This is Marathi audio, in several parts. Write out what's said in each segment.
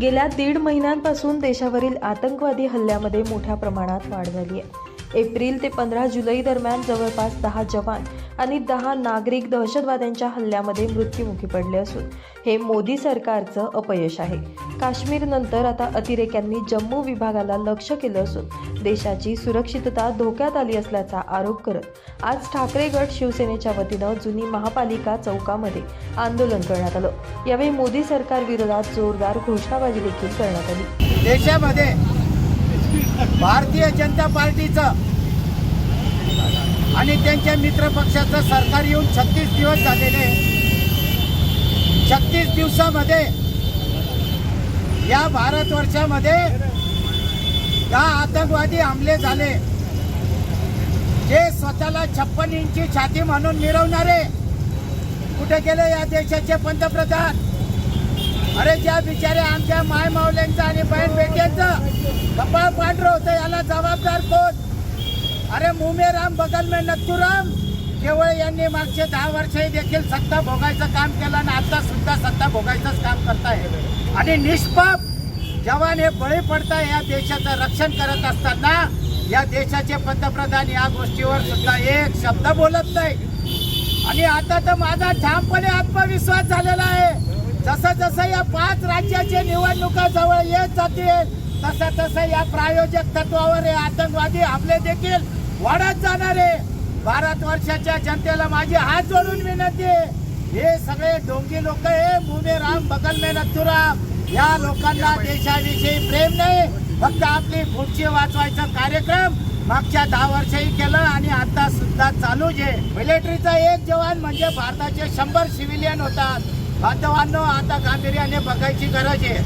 गेल्या दीड महिन्यांपासून देशावरील आतंकवादी हल्ल्यामध्ये मोठ्या प्रमाणात वाढ झाली आहे. एप्रिल ते पंधरा जुलै दरम्यान जवळपास दहा जवान आणि दहा नागरिक दहशतवाद्यांच्या हल्ल्यामध्ये मृत्युमुखी पडले असून हे मोदी सरकारचं अपयश आहे. काश्मीरनंतर आता अतिरेक्यांनी जम्मू विभागाला लक्ष केलं असून देशाची सुरक्षितता धोक्यात आली असल्याचा आरोप करत आज ठाकरे गट शिवसेनेच्या वतीनं जुनी महापालिका चौकामध्ये आंदोलन करण्यात आलं. यावेळी मोदी सरकार विरोधात जोरदार घोषणाबाजी देखील करण्यात आली. देशामध्ये भारतीय जनता पार्टीचं आणि त्यांच्या मित्रपक्षाचं सरकार येऊन छत्तीस दिवस झालेले छत्तीस दिवसामध्ये या भारतवर्षामध्ये दहा आतंकवादी हमले झाले. जे स्वतःला छप्पन इंची छाती म्हणून मिरवणारे कुठे गेले या देशाचे पंतप्रधान? अरे ज्या बिचारे आमच्या माय मावल्यांचं आणि बहीण बेट्यांचं कपाळ पांढरं होतं याला जबाबदार कोण? अरे मुमेराम बगल में नथुराम केवळ यांनी मागचे दहा वर्षही देखील सत्ता भोगायचं काम केलं आणि आता सुद्धा सत्ता भोगायचंच काम करताय. आणि निष्पाप जवान हे बळी पडताय या देशाचं रक्षण करत असताना या देशाचे पंतप्रधान या गोष्टीवर सुद्धा एक शब्द बोलत नाही. आणि आता तर माझा ठामपणे आत्मविश्वास झालेला आहे. जसं जसं या पाच राज्याच्या निवडणुका जवळ येत जातील तसं तसं या प्रायोजक तत्वावर हे आतंकवादी हमले देखील वाढत जाणार आहे. भारत वर्षाच्या जनतेला माझी हात जोडून विनंती आहे. हे सगळे डोंगी लोक हे मुमे राम बगल मे नथुराम या लोकांना देशाविषयी प्रेम नाही फक्त आपली पुढची वाचवायचा कार्यक्रम मागच्या दहा वर्षही केलं आणि आता सुद्धा चालूच आहे. मिलिटरीचा एक जवान म्हणजे भारताचे शंभर सिव्हिलियन होतात. बांधवांनो आता गांभीर्याने बघायची गरज आहे.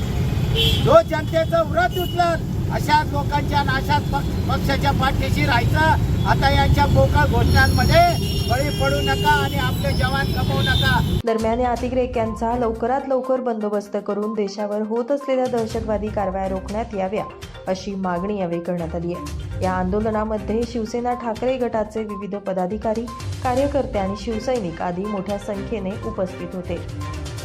जो जनतेचं व्रत उचलत अशा लोकांच्या नाशात पक्षाच्या पाठीशी राहायचं. आता यांच्या बोका घोषणांमध्ये बळी पडू नका आणि आपले जवान कमवू नका. दरम्यान या अतिरेक्यांचा लवकरात लवकर बंदोबस्त करून देशावर होत असलेल्या दहशतवादी कारवाया रोखण्यात याव्या अशी मागणी यावेळी करण्यात आली आहे. या आंदोलनामध्ये शिवसेना ठाकरे गटाचे विविध पदाधिकारी कार्यकर्ते आणि शिवसैनिक आदी मोठ्या संख्येने उपस्थित होते.